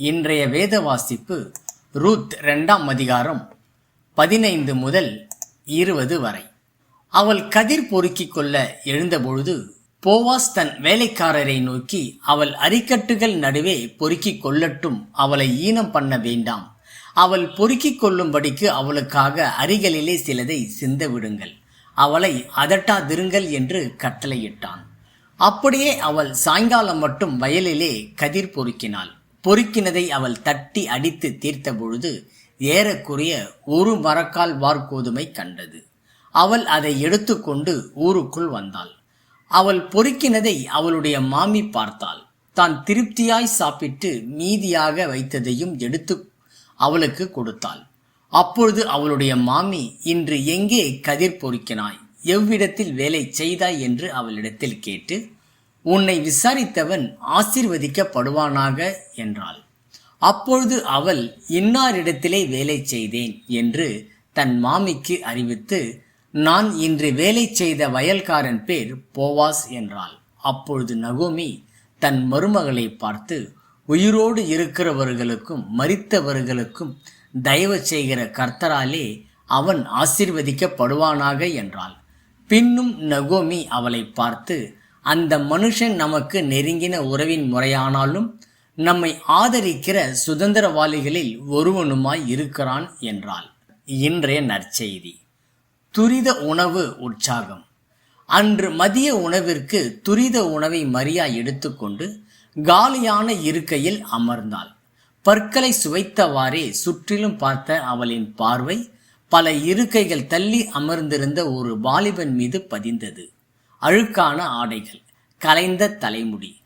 இன்றைய வேத வாசிப்பு ரூத் ரெண்டாம் அதிகாரம் பதினைந்து முதல் இருபது வரை. அவள் கதிர் பொறுக்கிக் கொள்ள எழுந்தபொழுது போவாஸ் தன் வேலைக்காரரை நோக்கி அவள் அரிக்கட்டுகள் நடுவே பொறுக்கிக் கொள்ளட்டும் அவளை ஈனம் பண்ண வேண்டாம். அவள் பொறுக்கிக் கொள்ளும்படிக்கு அவளுக்காக அரிகளிலே சிலதை சிந்த விடுங்கள். அவளை அதட்டாதிருங்கள் என்று கட்டளையிட்டான். அப்படியே அவள் சாயங்காலம் மட்டும் வயலிலே கதிர் பொறுக்கினாள். பொறுக்கினதை அவள் தட்டி அடித்து தீர்த்தபொழுது ஏறக்குறைய ஒரு மரக்கால் வார்கோதுமை கண்டது. அவள் அதை எடுத்துக்கொண்டு ஊருக்குள் வந்தாள். அவள் பொறுக்கினதை அவளுடைய மாமி பார்த்தாள். தான் திருப்தியாய் சாப்பிட்டு மீதியாக வைத்ததையும் எடுத்து அவளுக்கு கொடுத்தாள். அப்பொழுது அவளுடைய மாமி இன்று எங்கே கதிர் பொறுக்கினாய்? எவ்விடத்தில் வேலை செய்தாய்? என்று அவளிடத்தில் கேட்டு உன்னை விசாரித்தவன் ஆசிர்வதிக்கப்படுவானாக என்றாள். அப்பொழுது அவள் இன்னாரிடத்திலே வேலை செய்தேன் என்று தன் மாமிக்கு அறிவித்து நான் இன்று வேலை செய்த வயல்காரன் பேர் போவாஸ் என்றாள். அப்பொழுது நகோமி தன் மருமகளை பார்த்து உயிரோடு இருக்கிறவர்களுக்கும் மறித்தவர்களுக்கும் தயவு செய்கிற கர்த்தராலே அவன் ஆசிர்வதிக்கப்படுவானாக என்றாள். பின்னும் நகோமி அவளை பார்த்து அந்த மனுஷன் நமக்கு நெருங்கின உறவின் முறையானாலும் நம்மை ஆதரிக்கிற சுதந்திரவாளிகளில் ஒருவனுமாய் இருக்கிறான் என்றாள். இன்றைய நற்செய்தி. துரித உணவு உற்சாகம். அன்று மதிய உணவிற்கு துரித உணவை மரியா எடுத்துக்கொண்டு காலியான இருக்கையில் அமர்ந்தாள். பற்களை சுவைத்தவாறே சுற்றிலும் பார்த்த அவளின் பார்வை பல இருக்கைகள் தள்ளி அமர்ந்திருந்த ஒரு வாலிபன் மீது பதிந்தது. அழுக்கான ஆடைகள் கலைந்த தலைமுடி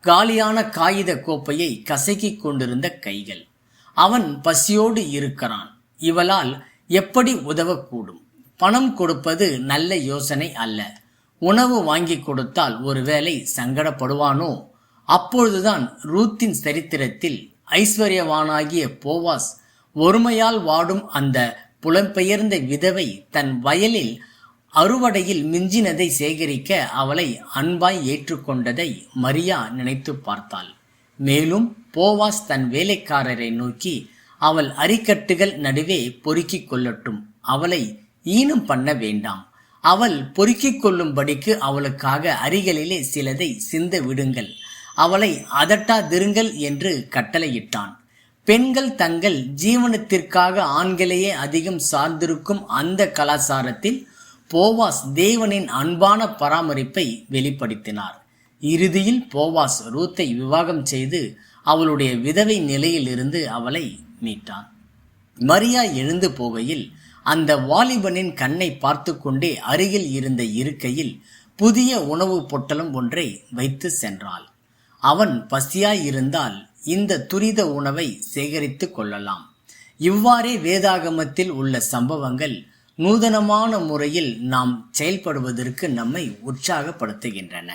காலியான காகித கோப்பையை கசக்கிக் கொண்டிருந்த கைகள். அவன் பசியோடு இருக்கிறான். இவளால் எப்படி உதவக்கூடும்? பணம் கொடுப்பது நல்ல யோசனை அல்ல. உணவு வாங்கி கொடுத்தால் ஒருவேளை சங்கடப்படுவானோ? அப்பொழுதுதான் ரூத்தின் சரித்திரத்தில் ஐஸ்வர்யவானாகிய போவாஸ் ஒருமையால் வாடும் அந்த புலம்பெயர்ந்த விதவை தன் வயலில் அறுவடையில் மிஞ்சினதை சேகரிக்க அவளை அன்பாய் ஏற்றுக்கொண்டதை மரியா நினைத்து பார்த்தாள். மேலும் போவாஸ் தன் வேலைக்காரரை நோக்கி அவள் அரிக்கட்டுகள் நடுவே பொறுக்கிக் கொள்ளட்டும். அவளை ஈனம் பண்ண வேண்டாம். அவள் பொறுக்கிக் கொள்ளும்படிக்கு அவளுக்காக அரிகளிலே சிலதை சிந்த விடுங்கள். அவளை அதட்டாதிருங்கள் என்று கட்டளையிட்டான். பெண்கள் தங்கள் ஜீவனத்திற்காக ஆண்களையே அதிகம் சார்ந்திருக்கும் அந்த கலாச்சாரத்தில் போவாஸ் தேவனின் அன்பான பராமரிப்பை வெளிப்படுத்தினார். இறுதியில் போவாஸ் ரூத்தை விவாகம் செய்து அவளுடைய விதவை நிலையிலிருந்து அவளை மீட்டான். மரியா எழுந்து போகையில் அந்த வாலிபனின் கண்ணை பார்த்து கொண்டே அருகில் இருந்த இருக்கையில் புதிய உணவு பொட்டலம் ஒன்றை வைத்து சென்றாள். அவன் பசியாயிருந்தால் இந்த துரித உணவை சேகரித்து கொள்ளலாம். இவ்வாறே வேதாகமத்தில் உள்ள சம்பவங்கள் நூதனமான முறையில் நாம் செயல்படுவதற்கு நம்மை உற்சாகப்படுத்துகின்றன.